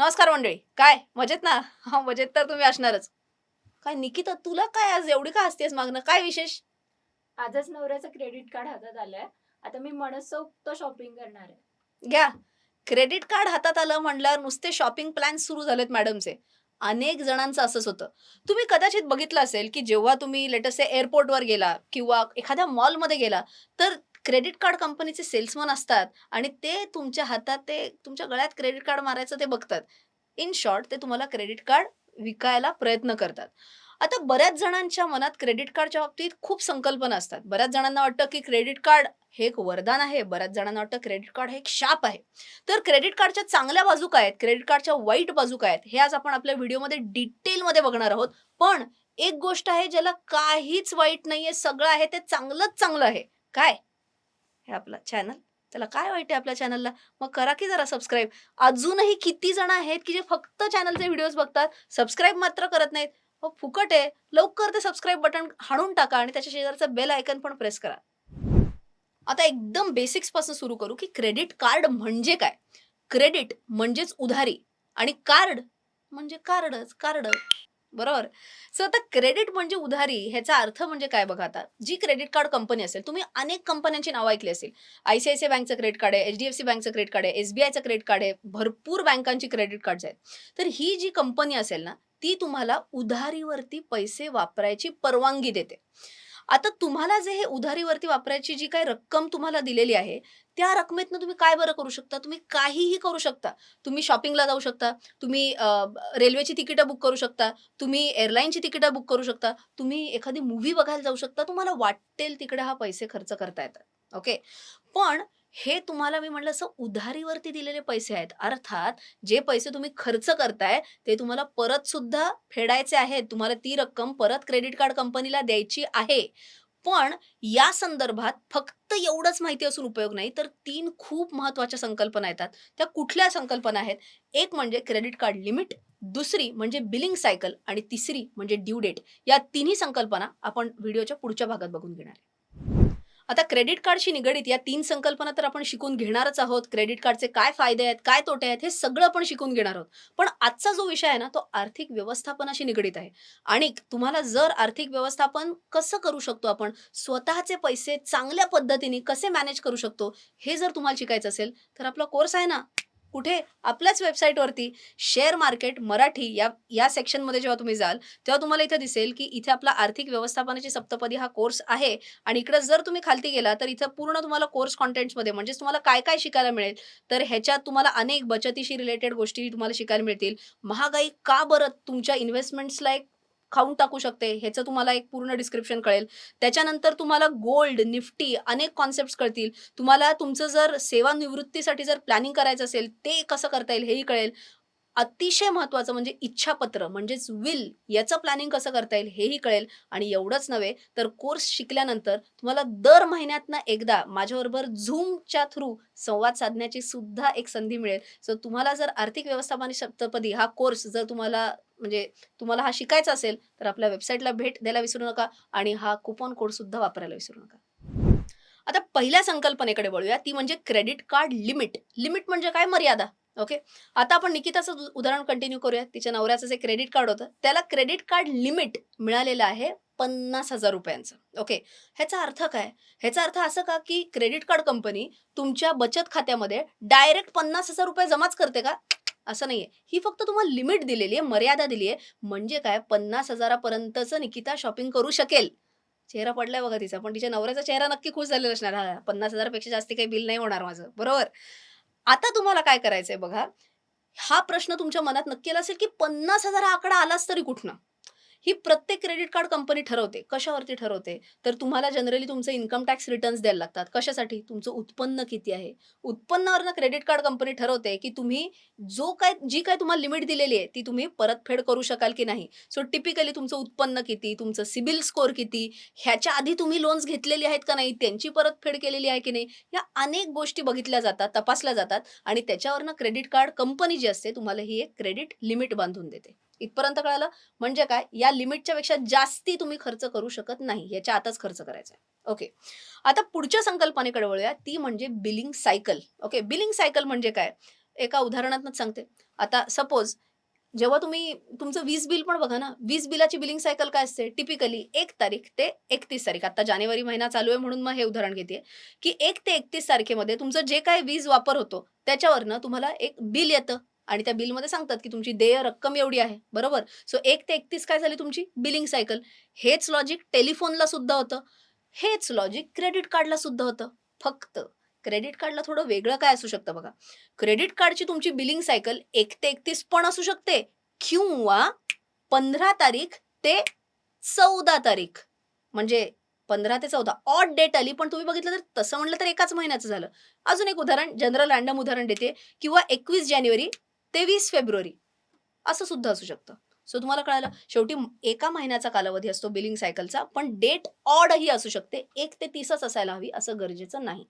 नमस्कार मंडळी. काय? मजेत ना? हा मजेत तर तुम्ही असणारच. काय निकिता तुला काय आज एवढी का हसतेस मागणं? काय विशेष? आजच नवऱ्याचं क्रेडिट कार्ड हातात आलंय. आता मी मनसोक्त शॉपिंग करणार आहे. घ्या. क्रेडिट कार्ड हातात आलं म्हणल्यावर नुसते शॉपिंग प्लॅन सुरू झालेत मॅडमचे अनेक जणांचं असंच होतं. तुम्ही कदाचित बघितलं असेल की जेव्हा तुम्ही लेटेस्ट एअरपोर्टवर गेला किंवा एखाद्या मॉलमध्ये गेला तर क्रेडिट कार्ड कंपनीचे सेल्समन असतात आणि ते तुमच्या हातात ते तुमच्या गळ्यात क्रेडिट कार्ड मारायचं ते बघतात. इन शॉर्ट ते तुम्हाला क्रेडिट कार्ड विकायला प्रयत्न करतात. आता बऱ्याच जणांच्या मनात क्रेडिट कार्डच्या बाबतीत खूप संकल्पना असतात. बऱ्याच जणांना वाटतं की क्रेडिट कार्ड हे एक वरदान आहे. बऱ्याच जणांना वाटतं क्रेडिट कार्ड हे एक शाप आहे. तर क्रेडिट कार्डच्या चांगल्या बाजू काय आहेत? क्रेडिट कार्डच्या वाईट बाजू काय आहेत? हे आज आपण आपल्या व्हिडिओमध्ये डिटेलमध्ये बघणार आहोत. पण एक गोष्ट आहे ज्याला काहीच वाईट नाहीये सगळं आहे ते चांगलंच चांगलं आहे. काय? हे आपला चॅनल त्याला काय वाईट आहे आपल्या चॅनलला मग करा की जरा सबस्क्राईब अजूनही किती जण आहेत की जे फक्त चॅनलचे व्हिडिओज बघतात सबस्क्राईब मात्र करत नाहीत. मग फुकट आहे. लवकर ते सबस्क्राईब बटन हाणून टाका आणि त्याच्या शेजारचं बेल आयकन पण प्रेस करा. आता एकदम बेसिक्सपासून सुरू करू की क्रेडिट कार्ड म्हणजे काय? क्रेडिट म्हणजेच उधारी आणि कार्ड म्हणजे कार्डच कार्ड बरोबर? सो आता क्रेडिट म्हणजे उधारी ह्याचा अर्थ म्हणजे काय बघा आता? जी क्रेडिट कार्ड कंपनी असेल तुम्ही अनेक कंपन्यांची नावं ऐकली असेल. आयसीआयसीआय बँकचं क्रेडिट कार्ड आहे एच डी एफ सी बँकचं क्रेडिट कार्ड आहे एसबीआयचं क्रेडिट कार्ड आहे भरपूर बँकांची क्रेडिट कार्ड आहेत. तर ही जी कंपनी असेल ना ती तुम्हाला उधारीवरती पैसे वापरायची परवानगी देते. आता तुम्हाला जे हे उधारीवरती वापरायची जी काही रक्कम तुम्हाला दिलेली आहे त्या रकमेतनं तुम्ही काय बरं करू शकता? तुम्ही काहीही करू शकता. तुम्ही शॉपिंगला जाऊ शकता. तुम्ही रेल्वेची तिकीटं बुक करू शकता. तुम्ही एअरलाईनची तिकीटं बुक करू शकता. तुम्ही एखादी मूव्ही बघायला जाऊ शकता. तुम्हाला वाटेल तिकडे हा पैसे खर्च करता येतात. ओके? पण हे तुम्हाला मी म्हणलं असं उधारीवरती दिलेले पैसे आहेत. अर्थात जे पैसे तुम्ही खर्च करताय ते तुम्हाला परत सुद्धा फेडायचे आहेत. तुम्हाला ती रक्कम परत क्रेडिट कार्ड कंपनीला द्यायची आहे. पण या संदर्भात फक्त एवढंच माहिती असून उपयोग नाही तर तीन खूप महत्त्वाच्या संकल्पना येतात. त्या कुठल्या संकल्पना आहेत? एक म्हणजे क्रेडिट कार्ड लिमिट दुसरी म्हणजे बिलिंग सायकल आणि तिसरी म्हणजे ड्यू डेट. या तिन्ही संकल्पना आपण व्हिडिओच्या पुढच्या भागात बघून घेणार आहे. आता क्रेडिट कार्डशी निगडीत या तीन संकल्पना तर आपण शिकून घेणारच आहोत. क्रेडिट कार्डचे काय फायदे आहेत काय तोटे आहेत हे सगळं आपण शिकून घेणार आहोत. पण आजचा जो विषय आहे ना तो आर्थिक व्यवस्थापनाशी निगडीत आहे. आणि तुम्हाला जर आर्थिक व्यवस्थापन कसं करू शकतो आपण स्वतःचे पैसे चांगल्या पद्धतीने कसे मॅनेज करू शकतो हे जर तुम्हाला शिकायचं असेल तर आपला कोर्स आहे ना कुठे? आपल्याच वेबसाईटवरती शेअर मार्केट मराठी या या सेक्शनमध्ये जेव्हा तुम्ही जाल तेव्हा तुम्हाला इथे दिसेल की इथे आपला आर्थिक व्यवस्थापनाची सप्तपदी हा कोर्स आहे आणि इकडे जर तुम्ही खालती गेला तर इथं पूर्ण तुम्हाला कोर्स कॉन्टेंट्समध्ये म्हणजेच तुम्हाला काय काय शिकायला मिळेल तर ह्याच्यात तुम्हाला अनेक बचतीशी रिलेटेड गोष्टी तुम्हाला शिकायला मिळतील. महागाई का बरं तुमच्या इन्व्हेस्टमेंट्सला एक खाऊन टाकू शकते. ह्याचं तुम्हाला एक पूर्ण डिस्क्रिप्शन कळेल. त्याच्यानंतर तुम्हाला गोल्ड निफ्टी अनेक कॉन्सेप्ट कळतील. तुम्हाला तुमचं जर सेवानिवृत्तीसाठी जर प्लॅनिंग करायचं असेल ते कसं करता येईल हेही कळेल. अतिशय महत्वाचं म्हणजे इच्छापत्र म्हणजेच विल याचं प्लॅनिंग कसं करता येईल हेही कळेल. आणि एवढंच नव्हे तर कोर्स शिकल्यानंतर तुम्हाला दर महिन्यातनं एकदा माझ्याबरोबर झूमच्या थ्रू संवाद साधण्याची सुद्धा एक संधी मिळेल. सो तुम्हाला जर आर्थिक व्यवस्थापन सप्तपदी हा कोर्स जर तुम्हाला म्हणजे तुम्हाला हा शिकायचा असेल तर आपल्या वेबसाईटला भेट द्यायला विसरू नका आणि हा कुपन कोड सुद्धा वापरायला विसरू नका. आता पहिल्या संकल्पनेकडे वळूया ती म्हणजे क्रेडिट कार्ड लिमिट लिमिट म्हणजे काय मर्यादा? ओके आता आपण निकिताचं उदाहरण कंटिन्यू करूया. तिच्या नवऱ्याचं जे क्रेडिट कार्ड होतं त्याला क्रेडिट कार्ड लिमिट मिळालेलं आहे पन्नास हजार रुपयांचं. ओके ह्याचा अर्थ काय? ह्याचा अर्थ असं का की क्रेडिट कार्ड कंपनी तुमच्या बचत खात्यामध्ये डायरेक्ट पन्नास हजार रुपये जमाच करते का? असं नाहीये. ही फक्त तुम्हाला लिमिट दिलेली आहे मर्यादा दिली आहे. म्हणजे काय? पन्नास हजारापर्यंतच निकिता शॉपिंग करू शकेल. चेहरा पडलाय बघा तिचा. पण तिच्या नवऱ्याचा चेहरा नक्की खुश झालेला असणार. हा पन्नास हजारापेक्षा जास्त काही बिल नाही होणार माझं. बरोबर? आता तुम्हाला काय करायचंय बघा? हा प्रश्न तुमच्या मनात नक्की आला असेल की पन्नास हजार आकडा आलाच तरी कुठनं? ही प्रत्येक क्रेडिट कार्ड कंपनी ठरवते. कशावरती ठरवते? तर तुम्हाला जनरली तुमचं इन्कम टॅक्स रिटर्न्स द्यायला लागतात. कशासाठी? तुमचं उत्पन्न किती आहे? उत्पन्नावरनं क्रेडिट कार्ड कंपनी ठरवते की तुम्ही जो काय जी काय तुम्हाला लिमिट दिलेली आहे ती तुम्ही परतफेड करू शकाल की नाही. सो टिपिकली तुमचं उत्पन्न किती तुमचं सिबिल स्कोअर किती ह्याच्या आधी तुम्ही लोन्स घेतलेली आहेत का नाही त्यांची परतफेड केलेली आहे की नाही या अनेक गोष्टी बघितल्या जातात तपासल्या जातात आणि त्याच्यावरनं क्रेडिट कार्ड कंपनी जी असते तुम्हाला ही एक क्रेडिट लिमिट बांधून देते. इथपर्यंत कळालं? म्हणजे काय? या लिमिटच्या पेक्षा जास्ती तुम्ही खर्च करू शकत नाही. याच्या आताच खर्च करायचा आहे. ओके. आता पुढच्या संकल्पनेकडे वळूया. ती म्हणजे billing cycle. Okay. Billing cycle म्हणजे काय? एका उदाहरणातच सांगते. आता सपोज जेव्हा तुम्ही तुमचं वीज बिल पण बघा ना. वीज बिलाची बिलिंग सायकल काय असते? टिपिकली एक तारीख ते एकतीस तारीख. आता जानेवारी महिना चालू आहे म्हणून मग हे उदाहरण घेते. की एक ते एकतीस तारखेमध्ये तुमचं जे काय वीज वापर होतो त्याच्यावरनं तुम्हाला एक बिल येतं. आणि त्या बिलमध्ये सांगतात की तुमची देय रक्कम एवढी आहे. बरोबर? सो एक ते एकतीस काय झाली तुमची? बिलिंग सायकल हेच लॉजिक टेलिफोनला सुद्धा होतं. हेच लॉजिक क्रेडिट कार्डला सुद्धा होतं. फक्त क्रेडिट कार्डला थोडं वेगळं काय असू शकतं बघा. क्रेडिट कार्डची तुमची बिलिंग सायकल एक ते एकतीस पण असू शकते. किंवा पंधरा तारीख ते चौदा तारीख. म्हणजे पंधरा ते चौदा. ऑड डेट आली पण तुम्ही बघितलं तर तसं म्हटलं तर एकाच महिन्याचं झालं. अजून एक उदाहरण जनरल रँडम उदाहरण देते. किंवा एकवीस जानेवारी तेवीस फेब्रुवारी. असं सुद्धा असू शकतं. सो तुम्हाला कळालं शेवटी एका महिन्याचा कालावधी असतो बिलिंग सायकलचा पण डेट ऑड ही असू शकते. एक ते तीसच असायला हवी असं गरजेचं नाही.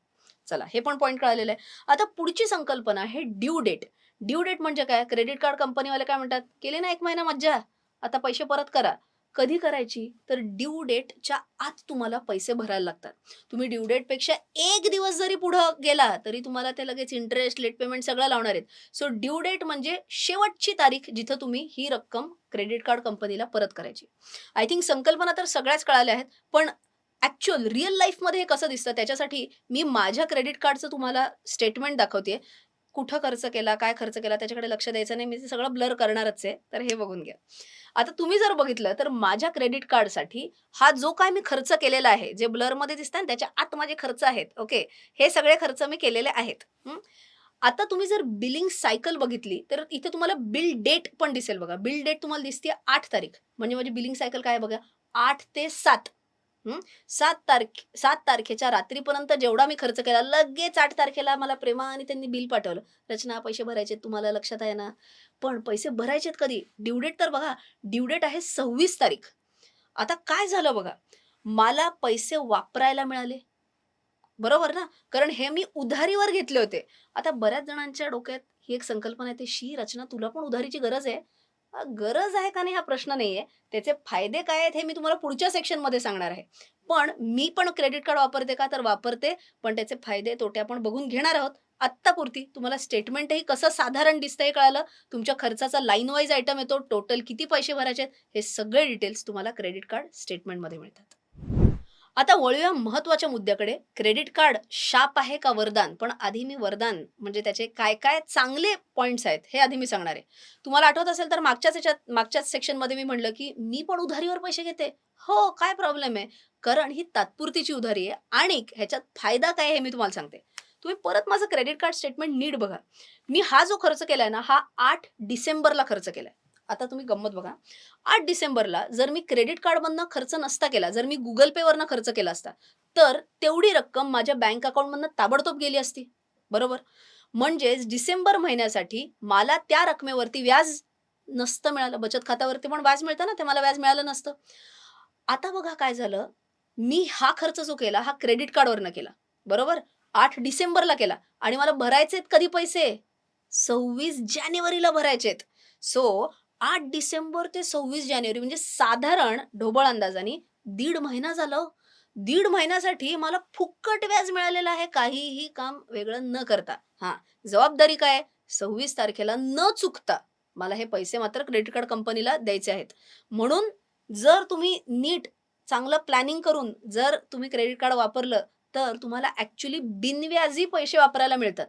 चला हे पण पॉईंट कळालेलं आहे. आता पुढची संकल्पना आहे ड्यू डेट ड्यू डेट म्हणजे काय? क्रेडिट कार्ड कंपनीवाले काय म्हणतात? केले ना एक महिना मज्जा. आता पैसे परत करा. कधी करायची तर ड्यू डेटच्या आत तुम्हाला पैसे भरायला लागतात. तुम्ही ड्यू डेटपेक्षा एक दिवस जरी पुढं गेला तरी तुम्हाला ते लगेच इंटरेस्ट लेट पेमेंट सगळं लावणार आहेत. सो ड्यू डेट म्हणजे शेवटची तारीख जिथं तुम्ही ही रक्कम क्रेडिट कार्ड कंपनीला परत करायची. आय थिंक संकल्पना तर सगळ्याच कळाल्या आहेत पण ॲक्च्युअल रिअल लाईफमध्ये हे कसं दिसतं त्याच्यासाठी मी माझ्या क्रेडिट कार्डचं तुम्हाला स्टेटमेंट दाखवते कुठं खर्च केला काय खर्च केला त्याच्याकडे लक्ष द्यायचं नाही. मी ते सगळं ब्लर करणारच आहे. तर हे बघून घ्या. आता तुम्ही जर बघितलं तर माझ्या क्रेडिट कार्डसाठी हा जो काय मी खर्च केलेला आहे जे ब्लरमध्ये दिसतात त्याच्या आत माझे खर्च आहेत ओके? हे सगळे खर्च मी केलेले आहेत. आता तुम्ही जर बिलिंग सायकल बघितली तर इथे तुम्हाला बिल डेट पण दिसेल बघा. बिल डेट तुम्हाला दिसते आठ तारीख. म्हणजे माझी बिलिंग सायकल काय बघा? आठ ते सात. सात तारखे सात तारखेच्या रात्रीपर्यंत जेवढा मी खर्च केला लगेच आठ तारखेला मला प्रेमाने त्यांनी बिल पाठवलं. रचना पैसे भरायचे तुम्हाला लक्षात आहे ना? पण पैसे भरायचेत कधी? ड्यू डेट तर बघा ड्यू डेट आहे सव्वीस तारीख. आता काय झालं बघा? मला पैसे वापरायला मिळाले. बरोबर ना? कारण हे मी उधारीवर घेतले होते. आता बऱ्याच जणांच्या डोक्यात ही एक संकल्पना येते शी रचना तुला पण उधारीची गरज आहे. गरज आहे का नाही हा प्रश्न नाही आहे त्याचे फायदे काय आहेत हे मी तुम्हाला पुढच्या सेक्शनमध्ये सांगणार आहे. पण मी पण क्रेडिट कार्ड वापरते का तर वापरते पण त्याचे फायदे तोटे आपण बघून घेणार आहोत. आत्तापुरती तुम्हाला स्टेटमेंटही कसं साधारण दिसतं हे कळालं. तुमच्या खर्चाचा लाईन वाईज आयटम येतो. टोटल किती पैसे भरायचे आहेत हे सगळे डिटेल्स तुम्हाला क्रेडिट कार्ड स्टेटमेंटमध्ये मिळतात. आता वळूया महत्त्वाच्या मुद्द्याकडे. क्रेडिट कार्ड शाप आहे का वरदान? पण आधी मी वरदान म्हणजे त्याचे काय काय चांगले पॉईंट्स आहेत हे आधी मी सांगणार आहे. तुम्हाला आठवत असेल तर मागच्याच याच्यात मागच्याच सेक्शनमध्ये मी म्हणलं की मी पण उधारीवर पैसे घेते. हो काय प्रॉब्लेम आहे? कारण ही तात्पुरतीची उधारी आहे आणि ह्याच्यात फायदा काय हे मी तुम्हाला सांगते. तुम्ही परत माझं क्रेडिट कार्ड स्टेटमेंट नीट बघा. मी हा जो खर्च केलाय ना हा आठ डिसेंबरला खर्च केलाय. आता तुम्ही गंमत बघा. आठ डिसेंबरला जर मी क्रेडिट कार्डमधनं खर्च नसता केला जर मी गुगल पेवरनं खर्च केला असता तर तेवढी रक्कम माझ्या बँक अकाउंटमधनं ताबडतोब गेली असती. बरोबर? म्हणजेच डिसेंबर महिन्यासाठी मला त्या रकमेवरती व्याज नसतं मिळालं. बचत खात्यावरती पण व्याज मिळतं ना ते मला व्याज मिळालं नसतं. आता बघा काय झालं. मी हा खर्च जो केला हा क्रेडिट कार्डवरनं केला. बरोबर? आठ डिसेंबरला केला आणि मला भरायचेत कधी पैसे? सव्वीस जानेवारीला भरायचेत. सो आठ डिसेंबर ते सव्वीस जानेवारी म्हणजे साधारण ढोबळ अंदाजाने दीड महिना झालं. दीड महिन्यासाठी मला फुक्कट व्याज मिळालेलं आहे. काहीही काम वेगळं न करता. हा जबाबदारी काय? सव्वीस तारखेला न चुकता मला हे पैसे मात्र क्रेडिट कार्ड कंपनीला द्यायचे आहेत. म्हणून जर तुम्ही नीट चांगलं प्लॅनिंग करून जर तुम्ही क्रेडिट कार्ड वापरलं तर तुम्हाला ऍक्च्युली बिनव्याजी पैसे वापरायला मिळतात.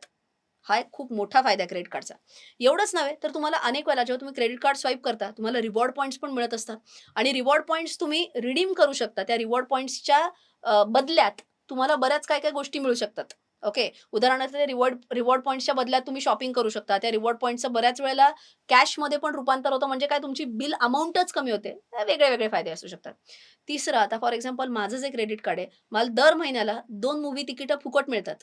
हा एक खूप मोठा फायदा आहे क्रेडिट कार्डचा एवढंच नव्हे तर तुम्हाला अनेक वेळा जेव्हा तुम्ही क्रेडिट कार्ड स्वाईप करता तुम्हाला रिवॉर्ड पॉईंट्स पण मिळत असतात. आणि रिवॉर्ड पॉईंट्स तुम्ही रिडीम करू शकता. त्या रिवॉर्ड पॉईंट्सच्या बदल्यात तुम्हाला बऱ्याच काय काय गोष्टी मिळू शकतात. ओके उदाहरणार्थ रिवॉर्ड रिवॉर्ड पॉईंट्सच्या बदल्यात तुम्ही शॉपिंग करू शकता. त्या रिवॉर्ड पॉईंटचं बऱ्याच वेळेला कॅशमध्ये पण रूपांतर होतं. म्हणजे काय तुमची बिल अमाऊंटच कमी होते. वेगळे वेगळे फायदे असू शकतात. तिसरं आता फॉर एक्झाम्पल माझं जे क्रेडिट कार्ड आहे मला दर महिन्याला दोन मूवी तिकीटं फुकट मिळतात.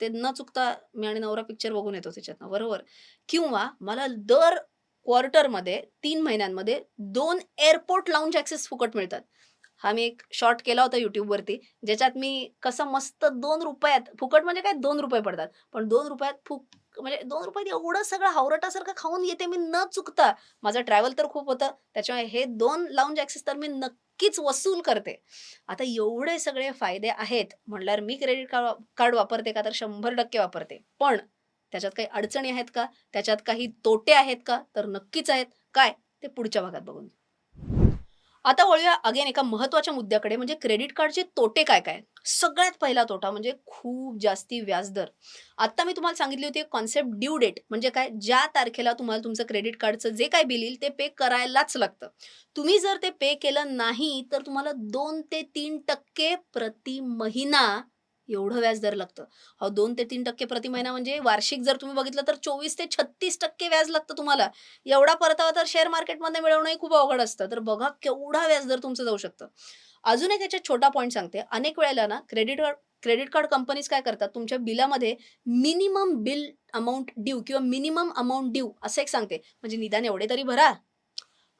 ते न चुकता मी आणि नवरा पिक्चर बघून येतो त्याच्यातनं बरोबर? किंवा मला दर क्वार्टरमध्ये तीन महिन्यांमध्ये दोन एअरपोर्ट लाऊंज ॲक्सेस फुकट मिळतात. हा मी एक शॉर्ट केला होता युट्यूबवरती ज्याच्यात मी कसं मस्त दोन रुपयात फुकट म्हणजे काय? दोन रुपये पडतात. पण दोन रुपयात फुक म्हणजे दोन रुपयात एवढं सगळं हावरटासारखं खाऊन येते मी न चुकता. माझं ट्रॅव्हल तर खूप होतं. त्याच्यामुळे हे दोन लाऊंज ॲक्सेस तर मी नक्कीच वसूल करते. आता एवढे सगळे फायदे आहेत म्हणल्यावर मी क्रेडिट कार्ड कार्ड वापरते का तर शंभर टक्के वापरते. पण त्याच्यात काही अडचणी आहेत का? त्याच्यात काही तोटे आहेत का? तर नक्कीच आहेत. काय? ते पुढच्या भागात बघून. आता वळूया अगेन एका महत्त्वाच्या मुद्द्याकडे. म्हणजे क्रेडिट कार्डचे तोटे काय काय? सगळ्यात पहिला तोटा म्हणजे खूप जास्ती व्याजदर. आता मी तुम्हाला सांगितली होती कॉन्सेप्ट ड्यू डेट म्हणजे काय? ज्या तारखेला तुम्हाला तुमचं क्रेडिट कार्डचं जे काय बिल येईल ते पे करायलाच लागतं. तुम्ही जर ते पे केलं नाही तर तुम्हाला दोन ते तीन टक्के प्रति महिना एवढं व्याज दर लागतं. अहो दोन ते तीन टक्के प्रति महिना म्हणजे वार्षिक जर तुम्ही बघितलं तर चोवीस ते छत्तीस टक्के व्याज लागतं तुम्हाला. एवढा परतावा तर शेअर मार्केटमध्ये मिळवणंही खूप अवघड असतं. तर बघा केवढा व्याज दर तुमचं जाऊ शकतं. अजून एक याच्यात छोटा पॉईंट सांगते. अनेक वेळेला ना क्रेडिट क्रेडिट कार्ड कंपनीज काय करतात? तुमच्या बिलामध्ये मिनिमम बिल अमाऊंट ड्यू किंवा मिनिमम अमाऊंट ड्यू असं एक सांगते. म्हणजे निदान एवढे तरी भरा.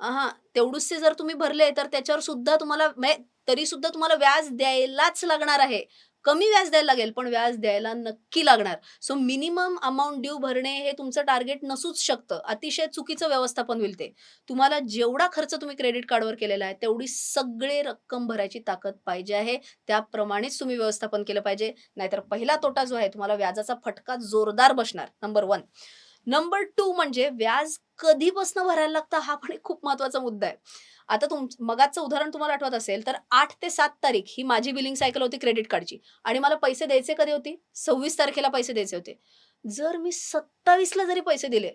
हा तेवढूचसे जर तुम्ही भरले तर त्याच्यावर सुद्धा तुम्हाला म्हणजे तरी सुद्धा तुम्हाला व्याज द्यायलाच लागणार आहे. कमी व्याज द्यायला लागेल पण व्याज द्यायला नक्की लागणार. सो मिनिमम अमाऊंट ड्यू भरणे हे तुमचं टार्गेट नसूच शकतं. अतिशय चुकीचं व्यवस्थापन होईल ते. तुम्हाला जेवढा खर्च तुम्ही क्रेडिट कार्डवर केलेला आहे तेवढी सगळे रक्कम भरायची ताकद पाहिजे आहे. त्याप्रमाणेच तुम्ही व्यवस्थापन केलं पाहिजे. नाहीतर पहिला तोटा जो आहे तुम्हाला व्याजाचा फटका जोरदार बसणार. नंबर वन नंबर टू म्हणजे व्याज कधीपासून भरायला लागतं हा पण एक खूप महत्त्वाचा मुद्दा आहे. आता तुम मगाचं उदाहरण तुम्हाला आठवत असेल तर आठ ते सात तारीख ही माझी बिलिंग सायकल होती क्रेडिट कार्डची आणि मला पैसे द्यायचे कधी होती? सव्वीस तारखेला पैसे द्यायचे होते. जर मी सत्तावीसला जरी पैसे दिले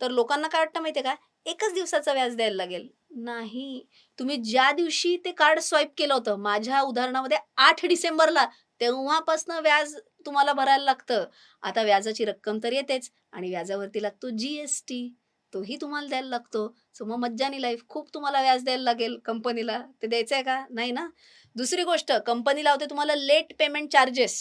तर लोकांना काय वाटतं माहितीये का? एकच दिवसाचा व्याज द्यायला लागेल. नाही. तुम्ही ज्या दिवशी ते कार्ड स्वाईप केलं होतं माझ्या उदाहरणामध्ये आठ डिसेंबरला तेव्हापासनं व्याज तुम्हाला भरायला लागतं. आता व्याजाची रक्कम तर येतेच आणि व्याजावरती लागतो जीएसटी तोही तुम्हाला द्यायला लागतो. सो मग मज्जानी लाईफ खूप तुम्हाला व्याज द्यायला लागेल कंपनीला ते द्यायचं आहे का? नाही ना? दुसरी गोष्ट कंपनी लावते तुम्हाला लेट पेमेंट चार्जेस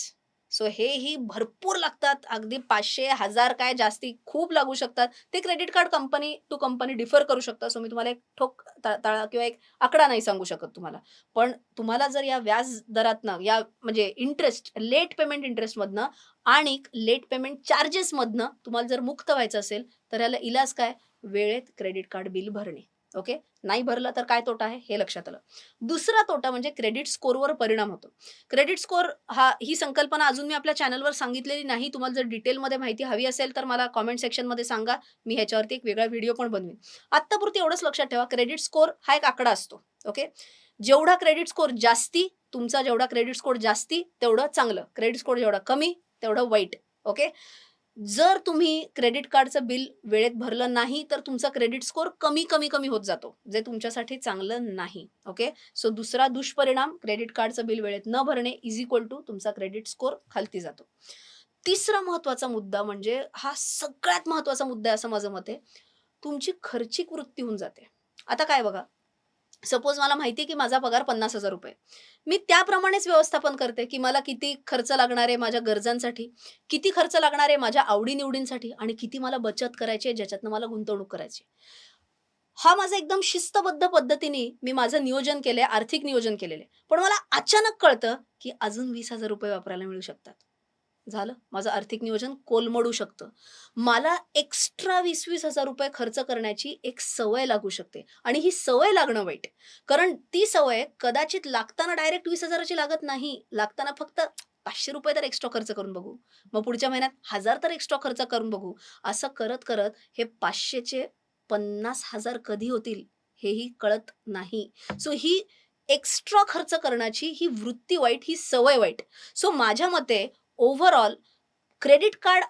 सो हेही भरपूर लागतात. अगदी पाचशे हजार काय जास्ती खूप लागू शकतात. ते credit card company to company differ करू शकतात. सो मी तुम्हाला एक ठोक तळा किंवा एक आकडा नाही सांगू शकत तुम्हाला. पण तुम्हाला जर या व्याज दरातनं या म्हणजे इंटरेस्ट लेट पेमेंट इंटरेस्टमधनं आणि लेट पेमेंट चार्जेसमधनं तुम्हाला जर मुक्त व्हायचं असेल तर याला इलाज काय? वेळेत क्रेडिट कार्ड बिल भरणे. ओके? नाही भरलं तर काय तोटा आहे? हे लक्षात आलं. दुसरा तोटा म्हणजे क्रेडिट स्कोरवर परिणाम होतो. क्रेडिट स्कोर हा ही संकल्पना अजून मी आपल्या चॅनलवर सांगितलेली नाही. तुम्हाला जर डिटेलमध्ये माहिती हवी असेल तर मला कॉमेंट सेक्शनमध्ये सांगा. मी ह्याच्यावरती एक वेगळा व्हिडिओ पण बनवीन. आत्तापुरती एवढंच लक्षात ठेवा. क्रेडिट स्कोर हा एक आकडा असतो. ओके? जेवढा क्रेडिट स्कोर जास्ती तुमचा जेवढा क्रेडिट स्कोर जास्ती तेवढं चांगलं. क्रेडिट स्कोर जेवढा कमी तेवढं वाईट. ओके? जर तुम्ही क्रेडिट कार्डचं बिल वेळेत भरलं नाही तर तुमचा क्रेडिट स्कोअर कमी कमी कमी होत जातो जे तुमच्यासाठी चांगलं नाही ओके? सो दुसरा दुष्परिणाम क्रेडिट कार्डचं बिल वेळेत न भरणे इज इक्वल टू तुमचा क्रेडिट स्कोअर खालती जातो. तिसरा महत्त्वाचा मुद्दा म्हणजे हा सगळ्यात महत्त्वाचा मुद्दा आहे असं माझं मत आहे तुमची खर्चिक वृत्ती होऊन जाते. आता काय बघा सपोज मला माहिती आहे की माझा पगार पन्नास हजार रुपये मी त्याप्रमाणेच व्यवस्थापन करते की मला किती खर्च लागणार आहे माझ्या गरजांसाठी किती खर्च लागणार आहे माझ्या आवडीनिवडींसाठी आणि किती मला बचत करायची आहे ज्याच्यातनं मला गुंतवणूक करायची हा माझा एकदम शिस्तबद्ध पद्धतीने मी माझं नियोजन केलंय आर्थिक नियोजन केलेलं आहे. पण मला अचानक कळतं की अजून वीस हजार रुपये वापरायला मिळू शकतात. झालं. माझं आर्थिक नियोजन कोलमडू शकतं. मला एक्स्ट्रा वीस वीस हजार रुपये खर्च करण्याची एक सवय लागू शकते. आणि ही सवय लागणं वाईट. कारण ती सवय कदाचित लागताना डायरेक्ट वीस हजाराची लागत नाही. लागताना फक्त पाचशे रुपये तर एक्स्ट्रा खर्च करून बघू. मग पुढच्या महिन्यात हजार तर एक्स्ट्रा खर्च करून बघू. असं करत करत हे पाचशेचे पन्नास हजार कधी होतील हेही कळत नाही. सो ही एक्स्ट्रा खर्च करण्याची ही वृत्ती वाईट ही सवय वाईट. सो माझ्या मते ओव्हरऑल क्रेडिट कार्ड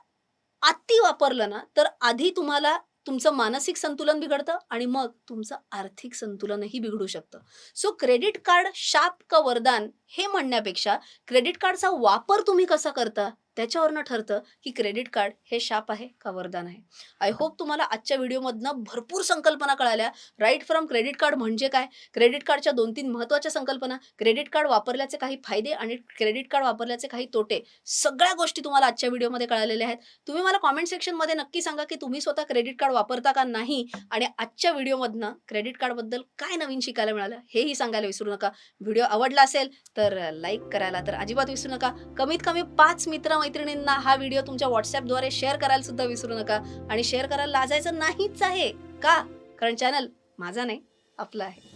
अति वापरलं ना तर आधी तुम्हाला तुमचं मानसिक संतुलन बिघडतं आणि मग तुमचं आर्थिक संतुलनही बिघडू शकतं. सो क्रेडिट कार्ड शाप का वरदान हे म्हणण्यापेक्षा क्रेडिट कार्डचा वापर तुम्ही कसा करता? त्याच्यावरनं ठरतं की क्रेडिट कार्ड हे शाप आहे का वरदान आहे? आय होप तुम्हाला आजच्या व्हिडिओमधनं भरपूर संकल्पना कळाल्या. राईट फ्रॉम क्रेडिट कार्ड म्हणजे काय? क्रेडिट कार्डच्या दोन तीन महत्त्वाच्या संकल्पना. क्रेडिट कार्ड वापरल्याचे काही फायदे आणि क्रेडिट कार्ड वापरल्याचे काही तोटे. सगळ्या गोष्टी तुम्हाला आजच्या व्हिडिओमध्ये कळालेल्या आहेत. तुम्ही मला कॉमेंट सेक्शनमध्ये नक्की सांगा की तुम्ही स्वतः क्रेडिट कार्ड वापरता का नाही? आणि आजच्या व्हिडिओमधनं क्रेडिट कार्डबद्दल काय नवीन शिकायला मिळालं हेही सांगायला विसरू नका. व्हिडिओ आवडला असेल तर लाईक करायला तर अजिबात विसरू नका. कमीत कमी पाच मित्र मैत्रिणींना हा व्हिडिओ तुमच्या व्हॉट्सअपद्वारे शेअर करायला सुद्धा विसरू नका. आणि शेअर करायला लाजायचं नाहीच आहे का? कारण चॅनल माझा नाही आपला आहे.